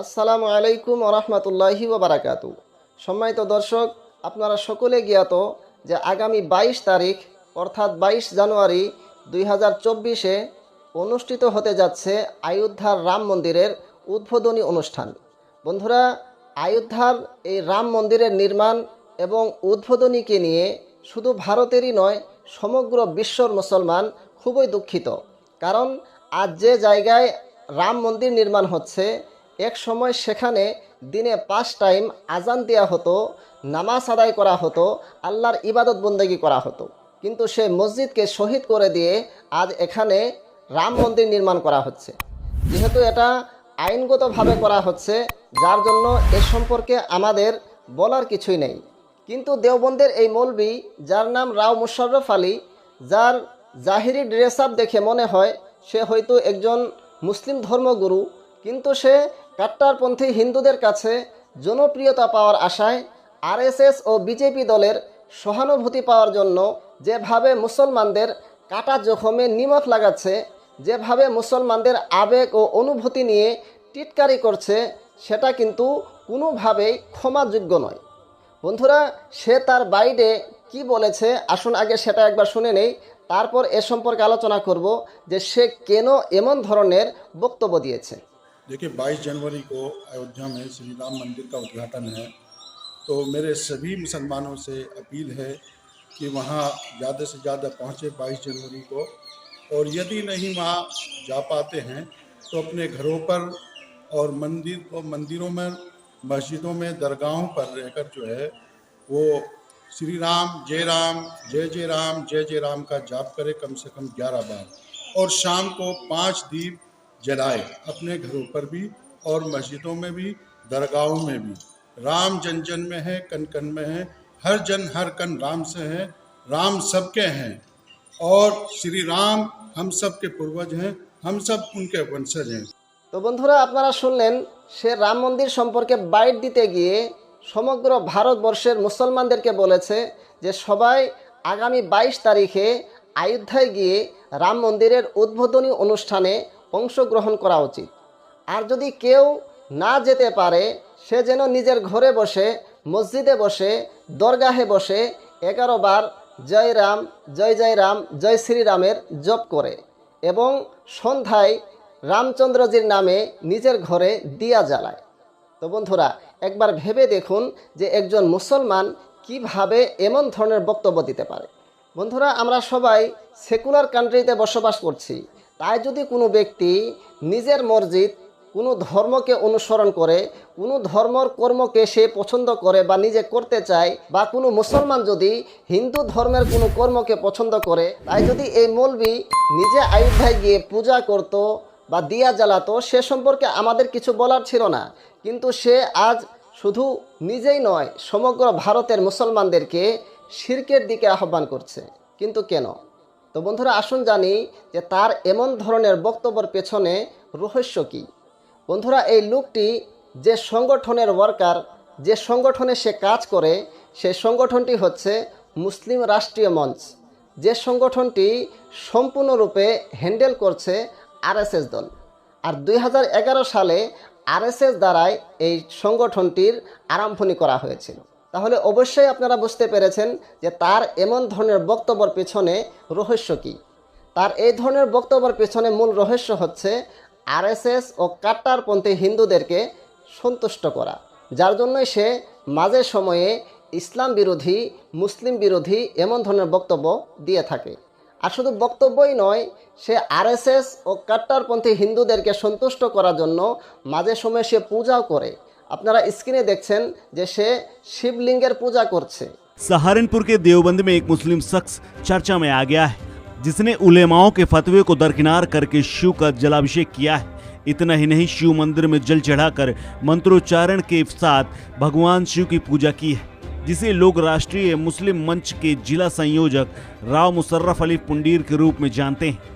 আসসালামু আলাইকুম ওরহমতুল্লাহি বারাকাতু। সম্মানিত দর্শক, আপনারা সকলে জ্ঞাত যে আগামী বাইশ তারিখ, অর্থাৎ বাইশ জানুয়ারি দুই হাজার চব্বিশে অনুষ্ঠিত হতে যাচ্ছে আয়োধ্যার রাম মন্দিরের উদ্বোধনী অনুষ্ঠান। বন্ধুরা, আয়োধ্যার এই রাম মন্দিরের নির্মাণ এবং উদ্বোধনীকে নিয়ে শুধু ভারতেরই নয়, সমগ্র বিশ্বর মুসলমান খুবই দুঃখিত। কারণ আজ যে জায়গায় রাম মন্দির নির্মাণ হচ্ছে এক সময় সেখানে দিনে পাঁচ টাইম আজান দেওয়া হতো, নামাজ আদায় করা হতো, আল্লাহর ইবাদত বন্দেগী করা হতো। কিন্তু সে মসজিদকে শহীদ করে দিয়ে আজ এখানে রাম মন্দির নির্মাণ করা হচ্ছে। যেহেতু এটা আইনগতভাবে করা হচ্ছে, যার জন্য এ সম্পর্কে আমাদের বলার কিছুই নেই। কিন্তু দেওবন্দের এই মৌলবি, যার নাম রাও মুশাররফ আলী, যার জাহিরি ড্রেস আপ দেখে মনে হয়, সে হয়তো একজন মুসলিম ধর্মগুরু, কিন্তু সে কাট্টারপন্থী হিন্দুদের কাছে জনপ্রিয়তা পাওয়ার আশায় আরএসএস ও বিজেপি দলের সহানুভূতি পাওয়ার জন্য যেভাবে মুসলমানদের কাটা জখমে নিমখ লাগাচ্ছে, যেভাবে মুসলমানদের আবেগ ও অনুভূতি নিয়ে টিটকারি করছে, সেটা কিন্তু কোনোভাবেই ক্ষমাযোগ্য নয়। বন্ধুরা, সে তার বাইরে কি বলেছে, আসুন আগে সেটা একবার শুনে নেই। তারপর এ সম্পর্কে আলোচনা করব যে সে কেন এমন ধরনের বক্তব্য দিয়েছে। देखिए 22 जनवरी को अयोध्या में श्री राम मंदिर का उद्घाटन है। तो मेरे सभी मुसलमानों से अपील है कि वहाँ ज़्यादा से ज़्यादा पहुँचे 22 जनवरी को। और यदि नहीं वहाँ जा पाते हैं तो अपने घरों पर और मंदिर और मंदिरों में, मस्जिदों में, दरगाहों पर रहकर जो है, वो श्री राम, जय राम, जय जय राम, जय जय राम का जाप करे कम से कम ग्यारह बार। और शाम को पाँच दीप जलाए अपने घरों पर भी और मस्जिदों में भी दरगाहों में भी राम जन जन में है कन कन में है हर जन हर कन राम से है राम सबके हैं और श्री राम हम सब के पूर्वज हैं हम सब उनके वंशज हैं তো বন্ধুরা আপনারা শুনলেন সে রাম মন্দির সম্পর্কে বাইট দিতে গিয়ে সমগ্র ভারতবর্ষের মুসলমানদেরকে বলেছে যে সবাই আগামী বাইশ তারিখে আয়োধ্যায় গিয়ে রাম মন্দিরের উদ্বোধনী অনুষ্ঠানে অংশগ্রহণ করা উচিত। আর যদি কেউ না যেতে পারে, সে যেন নিজের ঘরে বসে, মসজিদে বসে, দরগাহে বসে এগারো বার জয় রাম, জয় জয় রাম, জয় শ্রীরামের জপ করে এবং সন্ধ্যায় রামচন্দ্রজির নামে নিজের ঘরে দিয়া জ্বালায়। তো বন্ধুরা, একবার ভেবে দেখুন যে একজন মুসলমান কীভাবে এমন ধরনের বক্তব্য দিতে পারে। বন্ধুরা, আমরা সবাই সেকুলার কান্ট্রিতে বসবাস করছি। তাই যদি কোনো ব্যক্তি নিজের মসজিদ কোনো ধর্মকে অনুসরণ করে, কোনো ধর্মর কর্মকে সে পছন্দ করে বা নিজে করতে চায়, বা কোনো মুসলমান যদি হিন্দু ধর্মের কোনো কর্মকে পছন্দ করে, তাই যদি এই মৌলবি নিজে আয়োধ্যায় গিয়ে পূজা করত বা দিয়া জ্বালাতো, সে সম্পর্কে আমাদের কিছু বলার ছিল না। কিন্তু সে আজ শুধু নিজেই নয়, সমগ্র ভারতের মুসলমানদেরকে শির্কের দিকে আহ্বান করছে। কিন্তু কেন? তো বন্ধুরা আসুন জানি যে তার এমন ধরনের বক্তব্যের পেছনে রহস্য কী। বন্ধুরা এই লোকটি যে সংগঠনের ওয়ার্কার যে সংগঠনে সে কাজ করে সেই সংগঠনটি হচ্ছে মুসলিম রাষ্ট্রীয় মঞ্চ। যে সংগঠনটি সম্পূর্ণরূপে হ্যান্ডেল করছে আরএসএস দল। আর দুই হাজার এগারো সালে আরএসএস দ্বারাই এই সংগঠনটির আরম্ভণী করা হয়েছিল। তাহলে অবশ্যই আপনারা বুঝতে পেরেছেন যে তার এমন ধরনের বক্তব্যের পেছনে রহস্য কী। তার এই ধরনের বক্তব্যের পেছনে মূল রহস্য হচ্ছে আরএসএস ও কাট্টারপন্থী হিন্দুদেরকে সন্তুষ্ট করা, যার জন্যই সে মাঝে সময়ে ইসলাম বিরোধী, মুসলিম বিরোধী এমন ধরনের বক্তব্য দিয়ে থাকে। আর শুধু বক্তব্যই নয়, সে আরএসএস ও কাট্টারপন্থী হিন্দুদেরকে সন্তুষ্ট করার জন্য মাঝে সময়ে সে পূজাও করে। আপনারা স্ক্রিনে দেখছেন যে সে শিবলিঙ্গের পূজা করছে सहारनपुर के देवबंद में एक मुस्लिम शख्स चर्चा में आ गया है जिसने उलेमाओं के फतवे को दरकिनार करके शिव का जलाभिषेक किया है इतना ही नहीं शिव मंदिर में जल चढ़ाकर मंत्रोच्चारण के साथ भगवान शिव की पूजा की है जिसे लोग राष्ट्रीय मुस्लिम मंच के जिला संयोजक राव मुशर्रफ अली पुंडीर के रूप में जानते हैं